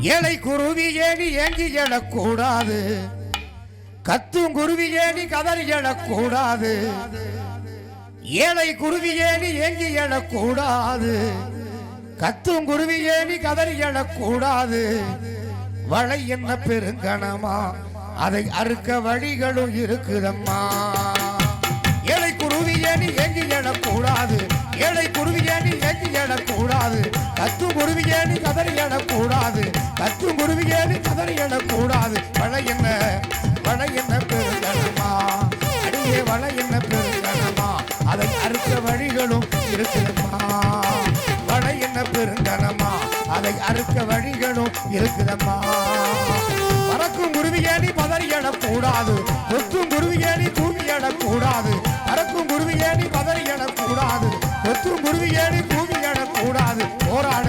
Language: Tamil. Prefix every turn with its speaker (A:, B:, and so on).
A: ஏழை குருவி ஏணி ஏங்கி எழக்கூடாது. கத்தும் குருவி ஏணி கதறி எழக்கூடாது. ஏழை குருவி ஏணி ஏங்கி எழக்கூடாது. கத்தும் குருவி ஏணி கதறி எழக்கூடாது. வளை என்ன பெருங்கணமா அதை அறுக்க வழிகளும் இருக்குதம்மா. ஏழை குருவி ஏணி ஏங்கி எழக்கூடாது. ஏழை குருவி ஏணி ஏங்கி எழக்கூடாது. கத்து குருவி ஏணி கதறி எழக்கூடாது. கத்தும் குருவி கதறி எழக்கூடாது. வளை என்ன? வள என்ன பெருங்கணமா அடியே வள என்ன பெருங்கணமா அதை அறுத்த வழிகளும் இருக்குதம்மா வள என்ன பெருங்கணமா அதை அறுக்க வழிகளும் இருக்குதம்மா பறக்கும் குருவியேணி பதறி எழக்கூடாது. கொத்தும் குருவியேணி தூங்கி எழக்கூடாது. பறக்கும் குருவியேணி பதறி எழக்கூடாது. கொத்தும் குருவியேணி தூங்கி எழக்கூடாது. போராட.